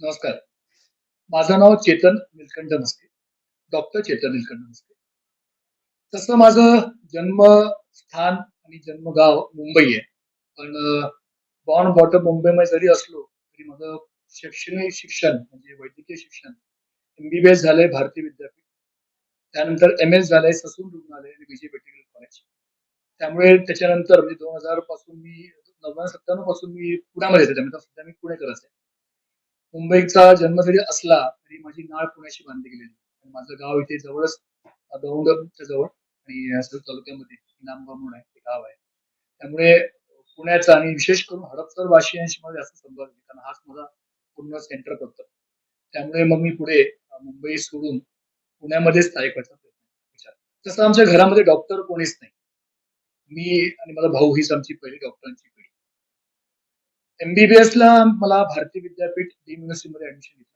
नमस्कार. माझं नाव चेतन निलकंठ मस्के डॉक्टर चेतन निलकंठ मस्के तसं माझं जन्मस्थान आणि जन्मगाव मुंबई आहे. पण बॉर्न बॉटम मुंबईमध्ये जरी असलो तरी माझं शैक्षणिक शिक्षण म्हणजे वैद्यकीय शिक्षण एमबीबीएस झालंय भारतीय विद्यापीठ. त्यानंतर एम एस झालंय ससून रुग्णालय आणि विजय मेडिकल कॉलेज त्यामुळे त्याच्यानंतर म्हणजे दोन हजारपासून मी नव्याण्णव सत्त्याण्णवपासून मी पुण्यामध्ये येते त्यामुळे सध्या मी पुणेकरच आहे. मुंबईचा जन्म जरी असला तरी माझी नाळ पुण्याशी बांधली गेलेली. आणि माझं गाव इथे जवळच दौंडच्या जवळ. आणि तालुक्यामध्ये नामगाव म्हणून आहे ते गाव आहे. त्यामुळे पुण्याचा आणि विशेष करून हडपसर वाशियांशी मला जास्त संबंध आहे कारण हाच माझा पूर्ण सेंटर पडतो. त्यामुळे मग मी पुढे मुंबई सोडून पुण्यामध्ये स्थायिक व्हायचा प्रयत्न विचार तसं आमच्या घरामध्ये डॉक्टर कोणीच नाही. मी आणि माझा भाऊ हीच आमची पहिली डॉक्टरांची एमबीबीएस ला मला भारतीय विद्यापीठ डीम युनिव्हर्सिटीमध्ये ऍडमिशन घेतलं.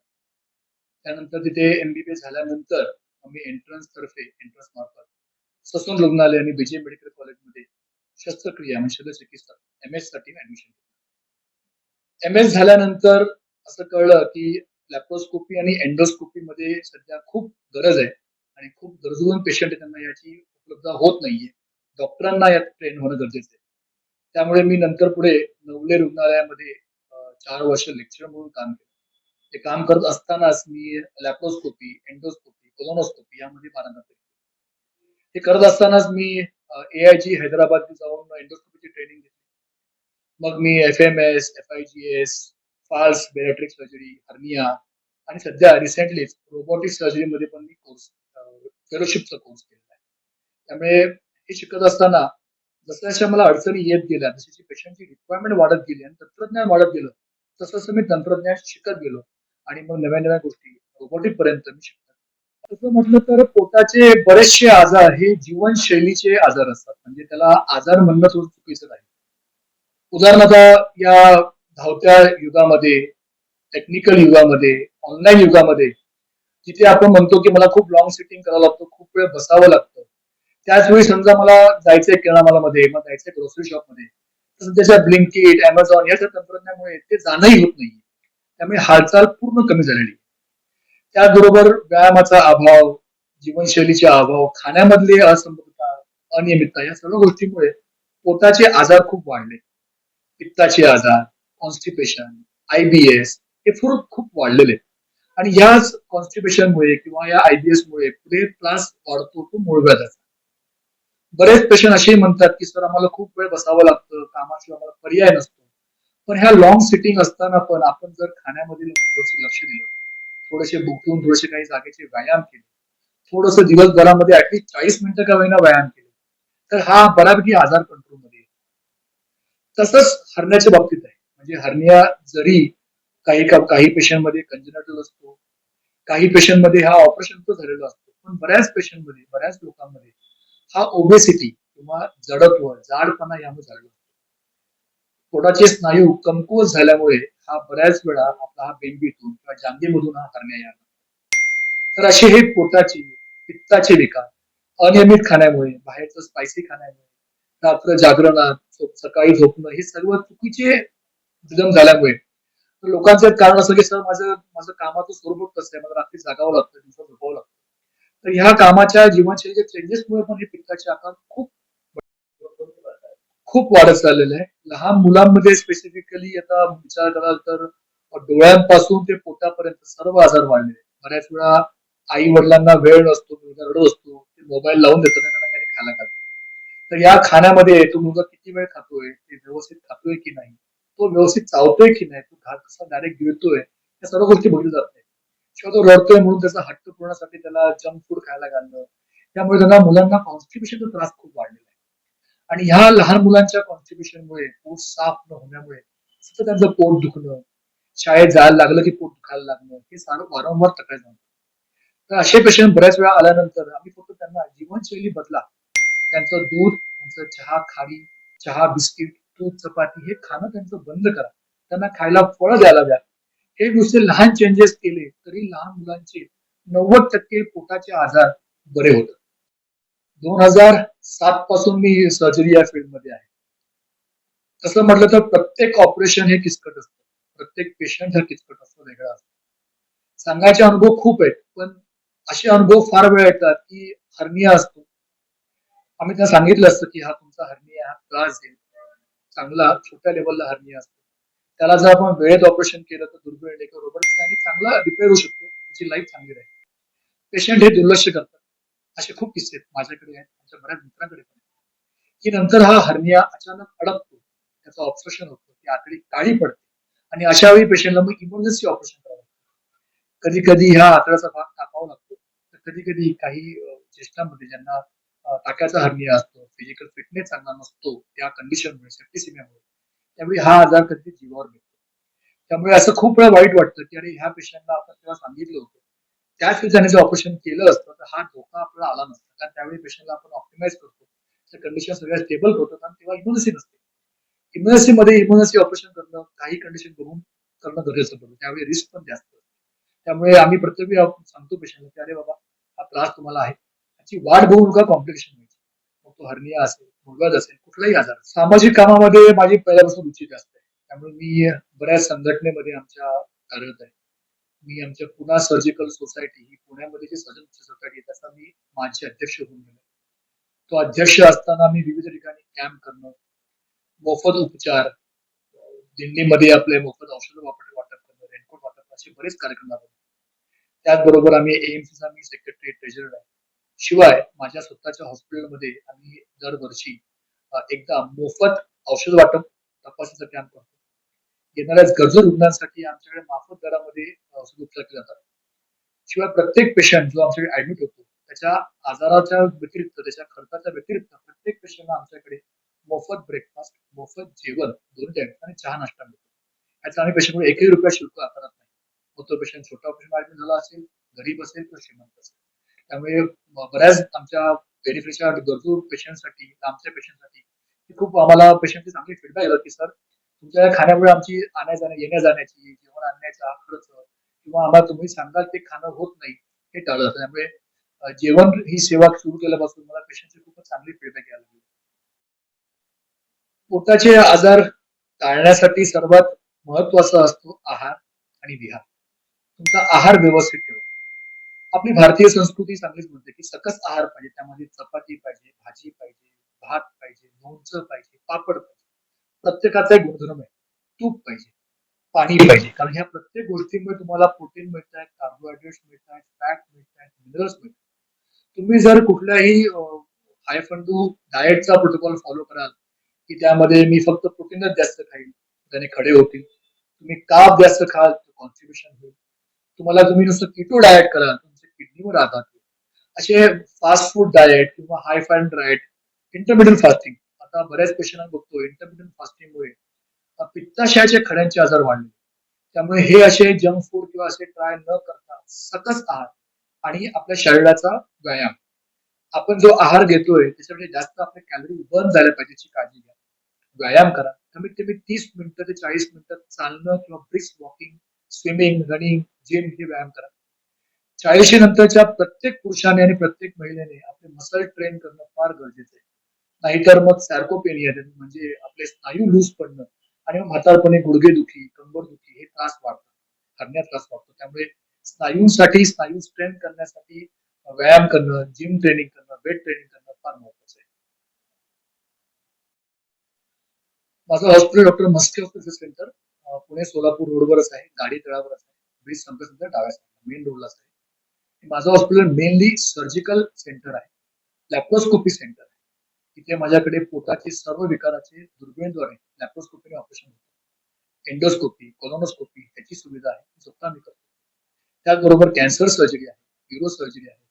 त्यानंतर तिथे एमबीबीएस झाल्यानंतर आम्ही एंट्रन्स तर्फे एंट्रन्स मार्फत ससून रुग्णालय आणि बीजे मेडिकल कॉलेजमध्ये शस्त्रक्रिया म्हणजे शल्यचिकित्सा एम एससाठी ऍडमिशन घेतलं. एम एस झाल्यानंतर असं कळलं की लॅप्रोस्कोपी आणि एंडोस्कोपी मध्ये सध्या खूप गरज आहे आणि खूप गरजून पेशंट त्यांना याची उपलब्ध होत नाहीये. डॉक्टरांना यात ट्रेन होणं गरजेचं आहे. त्यामुळे मी नंतर पुढे नवले रुग्णालयामध्ये चार वर्ष लेक्चर म्हणून काम केलं. ते काम करत असतानाच मी लॅप्रोस्कोपी एंडोस्कोपी कोलोनोस्कोपी यामध्ये पारंगत ते हे करत असतानाच मी ए आय जी हैदराबाद जाऊन एंडोस्कोपीची ट्रेनिंग घेतली. मग मी F M S F I G S FALS bariatric surgery hernia आणि सध्या रिसेंटलीच रोबोटिक सर्जरीमध्ये पण मी कोर्स फेलोशिपचा कोर्स केलेला आहे. त्यामुळे हे शिकत असताना जसं जशा मला अडचणी येत गेल्या जशी पेशंटची रिक्वायरमेंट वाढत गेली आणि तंत्रज्ञान वाढत गेलं तसं तसं मी तंत्रज्ञान शिकत गेलो. आणि मग नव्या नव्या गोष्टी रोबोटिक पर्यंत मी शिकतो तसं म्हटलं तर पोटाचे बरेचसे आजार हे जीवनशैलीचे आजार असतात. म्हणजे त्याला आजार म्हणणं थोडं चुकीचं नाही. उदाहरणार्थ या धावत्या युगामध्ये टेक्निकल युगामध्ये ऑनलाईन युगामध्ये जिथे आपण म्हणतो की मला खूप लॉंग सिटिंग करावं लागतं खूप वेळ बसावं लागतं. त्याच वेळी समजा मला जायचंय किराणामालामध्ये मग जायचंय ग्रोसरी शॉपमध्ये तर सध्याच्या ब्लिंकिट अमेझॉन याच्या तंत्रज्ञानामुळे ते जाणंही होत नाहीये. त्यामुळे हालचाल पूर्ण कमी झालेली त्याचबरोबर व्यायामाचा अभाव जीवनशैलीचा अभाव खाण्यामधली असंबद्धता अनियमितता या सर्व गोष्टीमुळे पोटाचे आजार खूप वाढले. पित्ताचे आजार कॉन्स्टिपेशन आयबीएस हे खूप खूप वाढलेले. आणि याच कॉन्स्टिपेशनमुळे किंवा या आयबीएस मुळे पुढे त्रास वाढतो तो मूळव्याधाचा बरेच पेशंट असेही म्हणतात की सर आम्हाला खूप वेळ बसावं लागतं कामाशिवाय आम्हाला पर्याय नसतो. पण ह्या लॉंग सिटिंग असताना पण आपण जर खाण्यामध्ये लक्ष दिलं थोडेसे बुकून थोडेसे काही जागेचे व्यायाम केले थोडस दिवसभरामध्ये ऍटलीस्ट चाळीस मिनिटं का होईना व्यायाम केले तर हा बऱ्यापैकी आजार कंट्रोलमध्ये येतो. तसंच हरण्याच्या बाबतीत आहे. म्हणजे हरनिया जरी काही काही पेशंटमध्ये कंजनटल असतो काही पेशंटमध्ये हा ऑपरेशन झालेला असतो पण बऱ्याच पेशंटमध्ये बऱ्याच लोकांमध्ये हा ओबेसिटी किंवा जडत्व जाडपणा यामुळे झालेला पोटाचे स्नायू कमकुवत झाल्यामुळे हा बऱ्याच वेळा आपला हा बेंबीतून किंवा जांगेमधून हा हरण्या यायला तर असे हे पोटाची पित्ताचे विकार अनियमित खाण्यामुळे बाहेरचं स्पायसी खाण्यामुळे रात्र जागरणात झोप- सकाळी झोपणं हे सर्व चुकीचे विलंब झाल्यामुळे लोकांचं एक कारण असं की सर माझं माझं कामाचं स्वरूप कसं आहे? मला रात्री जागावं लागतं. तर ह्या कामाच्या जीवनशैलीच्या चेंजेसमुळे पण हे पिकाचे आकार खूप खूप वाढत चाललेलं आहे. लहान मुलांमध्ये स्पेसिफिकली आता विचार कराल तर डोळ्यांपासून ते पोटापर्यंत सर्व आजार वाढले बऱ्याच वेळा आई वडिलांना वेळ नसतो मुलगा रडत असतो ते मोबाईल लावून देतो त्यांना काही खायला घालतो तर या खाण्यामध्ये तो मुलगा किती वेळ खातोय ते व्यवस्थित खातोय की नाही तो व्यवस्थित चावतोय की नाही तो घात कसा डायरेक्ट गिळतोय या सर्व गोष्टी बघितल्या जात नाही किंवा तो रडतोय म्हणून त्याचा हट्ट पुरवण्यासाठी त्याला जंक फूड खायला घालणं. त्यामुळे त्यांना मुलांना कॉन्स्टिट्युशनचा त्रास खूप वाढलेला आहे. आणि ह्या लहान मुलांच्या कॉन्स्टिट्युशनमुळे पोट साफ न होण्यामुळे सतत त्यांचं पोट दुखणं शाळेत जायला लागलं की पोट दुखायला लागणं हे सारं वारंवार तक्रार जाणवतं तर असे पेशंट बऱ्याच वेळा आल्यानंतर आम्ही फक्त त्यांना जीवनशैली बदला. त्यांचं दूध त्यांचं चहा खाडी चहा बिस्किट दूध चपाती हे खाणं त्यांचं बंद करा. त्यांना खायला फळं द्यायला द्या. हे नुसते लहान चेंजेस केले तरी लहान मुलांचे नव्वद टक्के पोटाचे आजार बरे होतात. दोन हजार सात पासून मी सर्जरी या फील्डमध्ये आहे. तसं म्हटलं तर प्रत्येक ऑपरेशन हे किचकट असतं. प्रत्येक पेशंट हा किचकट असतो वेगळा असतो. सांगायचे अनुभव खूप आहेत पण असे अनुभव फार वेळ येतात की हर्निया असतो. आम्ही त्यांना सांगितलं असतं की हा तुमचा हर्निया हा त्रास देईल चांगला छोट्या लेवलला हर्निया असतो. त्याला जर आपण वेळेत ऑपरेशन केलं तर दुर्मिळ किंवा रोबोटिक्स आणि चांगला रिपेअर होऊ शकतो त्याची लाईफ चांगली राहील. पेशंट हे दुर्लक्ष करतात. असे खूप किस्से आहेत माझ्याकडे आहेत माझ्या बऱ्याच मित्रांकडे पण की नंतर हा हर्निया अचानक अडकतो त्याचं ऑपरेशन होतं ती आतडी काळी पडते आणि अशा वेळी पेशंटला मग इमर्जन्सी ऑपरेशन करावं लागतं. कधी कधी ह्या आतड्याचा भाग टाकावा लागतो. तर कधी कधी काही ज्येष्ठांमध्ये ज्यांना टाक्याचा हर्निया असतो फिजिकल फिटनेस चांगला नसतो त्या कंडिशनमुळे सेप्टिसिमियामुळे त्यावेळी हा आजार कधी जीवावर घेतो त्यामुळे असं खूप वेळा वाईट वाटतं की अरे ह्या पेशंटला आपण तेव्हा सांगितलं होतं. त्याच त्याने जर ऑपरेशन केलं असतं तर हा धोका आपल्याला आला नसता. कारण त्यावेळी पेशंटला आपण ऑप्टिमाइज करतो. त्या कंडिशन सगळ्या स्टेबल करतो आणि तेव्हा इमर्जन्सी नसते. इमर्जन्सी मध्ये इमर्जन्सी ऑपरेशन करणं काही कंडिशन बघून करणं गरजेचं पडतं त्यावेळी रिस्क पण जास्त त्यामुळे आम्ही प्रत्येक वेळी सांगतो पेशंटला की अरे बाबा हा त्रास तुम्हाला आहे. त्याची वाट बघू नका कॉम्प्लिकेशन व्हायची? मग तो हर्निया असेल मुलगाच असेल कुठलाही आजार सामाजिक कामामध्ये माझी पहिल्यापासून रुची असते त्यामुळे मी बऱ्याच संघटनेमध्ये आमच्या कार्यरत आहे. मी आमच्या पुणा सर्जिकल सोसायटी ही पुण्यामध्ये जी सर्जन सोसायटी आहे त्याचा मी माझे अध्यक्ष होऊन गेलो. तो अध्यक्ष असताना मी विविध ठिकाणी कॅम्प करणं मोफत उपचार दिल्लीमध्ये आपले मोफत औषध वापर वाटप करणं रेनकोट वाटप असे बरेच कार्यक्रम राबवले. त्याचबरोबर आम्ही एएमसीचा मी सेक्रेटरी ट्रेजरर आहे. शिवाय माझ्या स्वतःच्या हॉस्पिटलमध्ये आम्ही दरवर्षी एकदा मोफत औषध वाटप तपासणीचा कॅम्प करतो. येणाऱ्या गरजू रुग्णांसाठी आमच्याकडे माफक दरामध्ये औषध उपचार केले जातात शिवाय प्रत्येक पेशंट जो आमच्याकडे ऍडमिट होतो त्याच्या आजाराच्या व्यतिरिक्त त्याच्या खर्चाच्या व्यतिरिक्त प्रत्येक पेशंटला आमच्याकडे मोफत ब्रेकफास्ट मोफत जेवण दोन टाइम आणि चहा नाश्ता मिळतो. याचा आम्ही पेशंटकडे एकही रुपया शुल्क आकारत नाही. मग तो पेशंट छोटा ऑपरेशन ऍडमिट झाला असेल गरीब असेल तर श्रीमंत असेल. त्यामुळे बऱ्याच आमच्या बेनिफिटच्या गरजू पेशंटसाठी आमच्या पेशंटसाठी खूप आम्हाला पेशंटचे चांगले फीडबॅक येतात की सर तुमच्या खाण्यामुळे आमची आणण्या जाण्या येण्या जाण्याची जेवण आणण्याचा खर्च किंवा आम्हाला तुम्ही सांगाल ते खाणं होत नाही हे टाळलं त्यामुळे जेवण ही सेवा सुरू केल्यापासून मला पेशंटचे खूपच चांगली फीडबॅक यायला लागली. पोटाचे आजार टाळण्यासाठी सर्वात महत्त्वाचा असतो आहार आणि विहार. तुमचा आहार व्यवस्थित ठेवा. आपली भारतीय संस्कृती चांगलीच म्हणते की सकस आहार पाहिजे त्यामध्ये चपाती पाहिजे भाजी पाहिजे भात पाहिजे लोणचं पाहिजे पापड पाहिजे. प्रत्येकाचा एक गुणधर्म आहे. तूप पाहिजे पाणी पाहिजे. कारण ह्या प्रत्येक गोष्टींमुळे तुम्हाला प्रोटीन मिळत आहेत कार्बोहायड्रेट्स मिळत आहेत फॅट मिळत आहेत मिनरल्स मिळत तुम्ही जर कुठल्याही हायफंडू डाएटचा प्रोटोकॉल फॉलो कराल की त्यामध्ये मी फक्त प्रोटीनच जास्त खाईल त्याने खडे होतील. तुम्ही काप जास्त खाल तर कॉन्स्टिट्युशन होईल. तुम्हाला तुम्ही नुसतं किटो डाएट कराल किडनीवर आघात असे फास्ट फूड डाएट किंवा high fat diet intermittent fasting आता बऱ्याच पेशंटांना बघतो इंटरमिडियंट फास्टिंगमुळे पित्ताशयाचे खड्यांचे आजार वाढले. त्यामुळे हे असे जंक फूड किंवा असे ट्राय न करता सकस आहार आणि आपल्या शरीराचा व्यायाम. आपण जो आहार घेतोय त्याच्यामध्ये जास्त आपले कॅलरी बर्न झाल्या पाहिजेची काळजी घ्या. व्यायाम करा. कमीत कमी तीस मिनिटं ते चाळीस मिनिटं चालणं किंवा brisk walking swimming running gym हे व्यायाम करा. चाळीशी नंतरच्या प्रत्येक पुरुषाने आणि प्रत्येक महिलेने आपले मसल ट्रेन करणं फार गरजेचं आहे. नाहीतर मग सॅर्कोपेनिया म्हणजे आपले स्नायू लूज पडणं आणि मग म्हातारपणे गुडघेदुखी कंबरदुखी हे त्रास वाढतात हरण्या त्रास वाढतो. त्यामुळे स्नायूंसाठी स्नायू स्ट्रेन करण्यासाठी व्यायाम करणं जिम ट्रेनिंग करणं वेट ट्रेनिंग करणं फार महत्वाचं आहे. माझं hospital doctor Maske hospital centre Pune Solapur रोडवरच आहे गाडी तळावरच आहे ब्रिज संपेनंतर डाव्या मेन रोडलाच आहे. माझं हॉस्पिटल मेनली सर्जिकल सेंटर आहे. लॅप्रोस्कोपी सेंटर आहे. तिथे माझ्याकडे पोटाचे सर्व विकाराचे दुर्बीणद्वारे लॅप्रोस्कोपीने ऑपरेशन होतं. एंडोस्कोपी कोलोनोस्कोपी ह्याची सुविधा आहे स्वतः मी करतो. त्याचबरोबर कॅन्सर सर्जरी आहे युरो सर्जरी आहे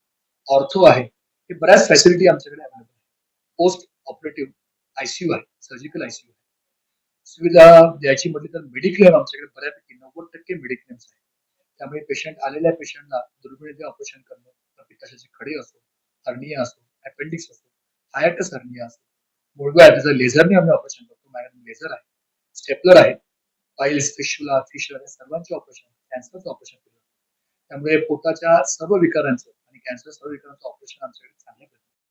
ऑर्थो आहे हे बऱ्याच फॅसिलिटी आमच्याकडे अवेलेबल आहे पोस्ट ऑपरेटिव्ह आयसीयू आहे सर्जिकल आयसीयू आहे. सुविधा द्यायची म्हटली तर मेडिक्लेम आमच्याकडे बऱ्यापैकी नव्वद टक्के मेडिक्लेम्स आहे त्यामुळे पेशंट आलेल्या पेशंटला दुर्मिळ ऑपरेशन करणं तर पित्ताशयाचे खडे असो हर्निया असो अपेंडिक्स असो हायटस हर्निया असो मुळव्या त्याचं लेझरने आम्ही ऑपरेशन करतो. मॅडम लेझर आहे स्टेपलर आहे पाईल्स फिशुला फिशर या सर्वांचे ऑपरेशन कॅन्सरचं ऑपरेशन केलं त्यामुळे पोटाच्या सर्व विकारांचं आणि कॅन्सर सर्व विकारांचं ऑपरेशन आमच्याकडे